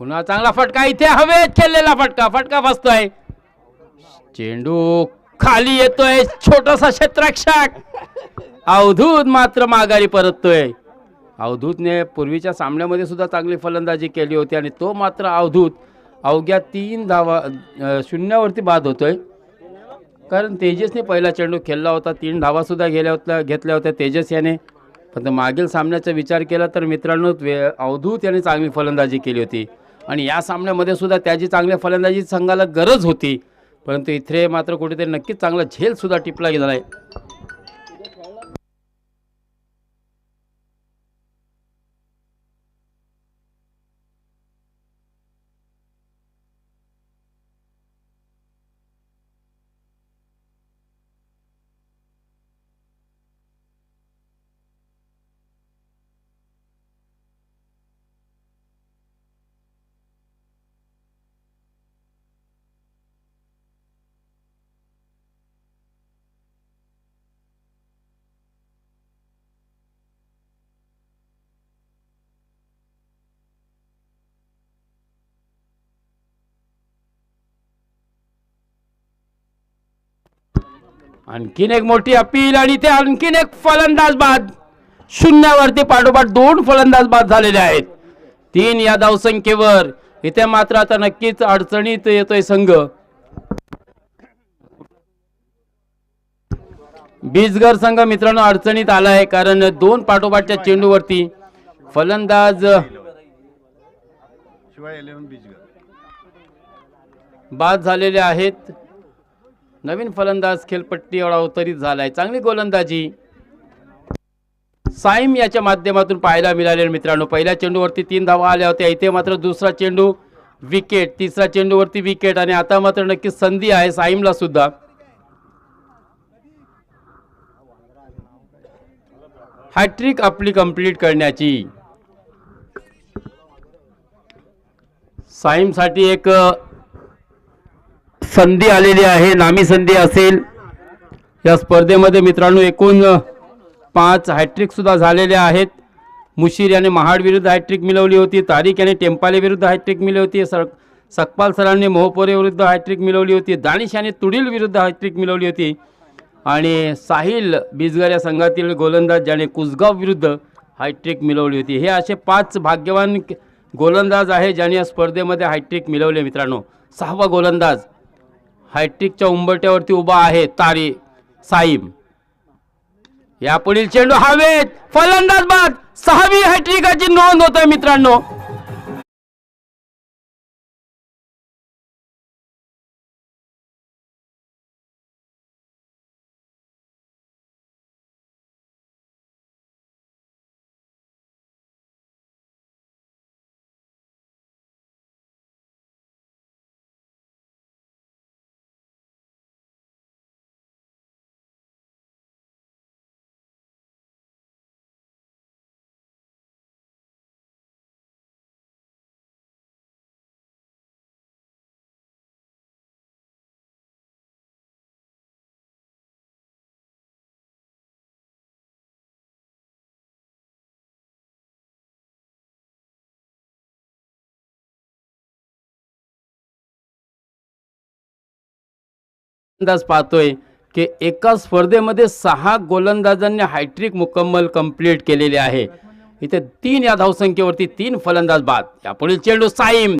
पुन्हा चांगला फटका. इथे हवेत खेळलेला फटका. फटका फसतोय चेंडू खाली येतोय. छोटासा क्षेत्रक्षक अवधूत मात्र माघारी परततोय. अवधूतने पूर्वीच्या सामन्यामध्ये सुद्धा चांगली फलंदाजी केली होती आणि तो मात्र अवधूत अवघ्या तीन धावा शून्यावरती बाद होतोय. कारण तेजसने पहिला चेंडू खेळला होता. तीन धावासुद्धा गेल्या होत्या घेतल्या होत्या तेजस याने. पण मागील सामन्याचा विचार केला तर मित्रांनो वे अवधूत याने चांगली फलंदाजी केली होती. आणि या सामन्यामध्ये सुद्धा त्याची चांगल्या फलंदाजी संघाला गरज होती. परंतु इथे मात्र कुठेतरी नक्कीच चांगला झेलसुद्धा टिपला गेला आहे आणखीन एक मोठी अपील आणि ते आणखीन एक फलंदाज बाद. शून्यावरती पाठोपाठ दोन फलंदाज बाद झालेले आहेत. तीन या धावसंख्येवर. इथे मात्र आता नक्कीच अडचणीत येतोय संघ. बीजगर संघ मित्रांनो अडचणीत आला आहे कारण दोन पाठोपाठच्या चेंडूवरती फलंदाज शिवाय इलेव्हन बीजगर. बाद झालेले आहेत. नवीन फलंदाज खेळपट्टीवर एवढा अवतरित झालाय. चांगली गोलंदाजी. साईम याच्या माध्यमातून पाहायला मिळाले मित्रांनो. पहिल्या चेंडूवरती तीन धावा आल्या होत्या. इथे मात्र दुसरा चेंडू विकेट तिसरा चेंडूवरती विकेट आणि आता मात्र नक्कीच संधी आहे साईमला सुद्धा. हॅट्रिक आपली कंप्लीट करण्याची. साईमसाठी एक संधी आलेली आहे नामी संधी असेल. या स्पर्धेमध्ये मित्रांनो एकूण पाच हॅट्रिकसुद्धा झालेल्या आहेत. मुशीर याने महाड विरुद्ध हॅट्रिक मिळवली होती. तारिक याने टेम्पाले विरुद्ध हॅट्रिक मिळवली होती. सर सकपाल सरांनी मोहपोरे विरुद्ध हॅट्रिक मिळवली होती. दानिश याने तुडील विरुद्ध हॅट्रिक मिळवली होती. आणि साहिल बिजगर या संघातील गोलंदाज ज्याने कुसगाव विरुद्ध हायट्रिक मिळवली होती. हे असे पाच भाग्यवान गोलंदाज आहे ज्याने या स्पर्धेमध्ये हायट्रिक मिळवले मित्रांनो. सहावा गोलंदाज हायट्रिकच्या उंबरट्यावरती उभा आहे तारी साईम यापुढील चेंडू हवेत. फलंदाज बाद सहावी हॅट्रिकाची नोंद होत आहे मित्रांनो. गोलंदाज पाहतोय की एका स्पर्धेमध्ये सहा गोलंदाजांनी हायट्रिक मुकम्मल कंप्लीट केलेली आहे. इथे तीन या धावसंख्येवरती तीन फलंदाज बाद. यापुढील चेंडू साईम.